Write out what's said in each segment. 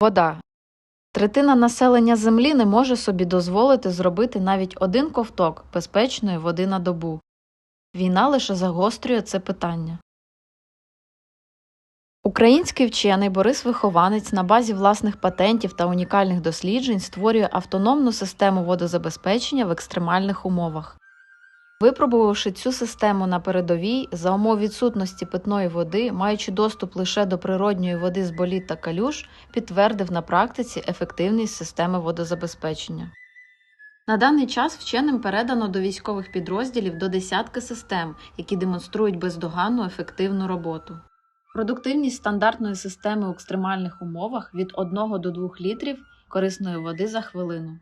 Вода. Третина населення Землі не може собі дозволити зробити навіть один ковток безпечної води на добу. Війна лише загострює це питання. Український вчений Борис Вихованець на базі власних патентів та унікальних досліджень створює автономну систему водозабезпечення в екстремальних умовах. Випробувавши цю систему на передовій, за умов відсутності питної води, маючи доступ лише до природньої води з боліт та калюж, підтвердив на практиці ефективність системи водозабезпечення. На даний час вченим передано до військових підрозділів до десятки систем, які демонструють бездоганну ефективну роботу. Продуктивність стандартної системи у екстремальних умовах від 1 до 2 літрів корисної води за хвилину.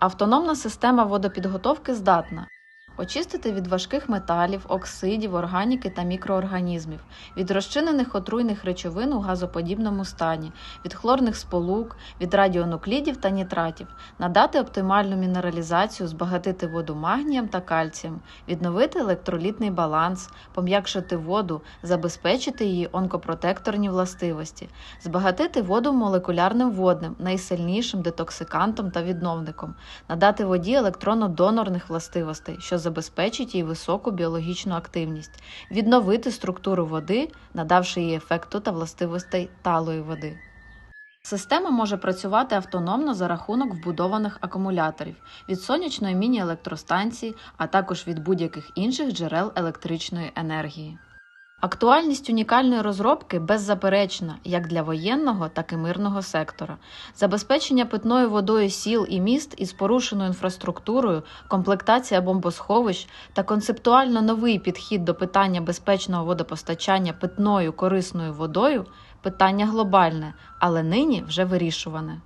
Автономна система водопідготовки здатна очистити від важких металів, оксидів, органіки та мікроорганізмів, від розчинених отруйних речовин у газоподібному стані, від хлорних сполук, від радіонуклідів та нітратів, надати оптимальну мінералізацію, збагатити воду магнієм та кальцієм, відновити електролітний баланс, пом'якшити воду, забезпечити її онкопротекторні властивості, збагатити воду молекулярним водним, найсильнішим детоксикантом та відновником, надати воді електронно-донорних властивостей, що забезпечить їй високу біологічну активність, відновити структуру води, надавши їй ефекту та властивостей талої води. Система може працювати автономно за рахунок вбудованих акумуляторів від сонячної міні-електростанції, а також від будь-яких інших джерел електричної енергії. Актуальність унікальної розробки беззаперечна як для воєнного, так і мирного сектора. Забезпечення питною водою сіл і міст із порушеною інфраструктурою, комплектація бомбосховищ та концептуально новий підхід до питання безпечного водопостачання питною корисною водою питання глобальне, але нині вже вирішуване.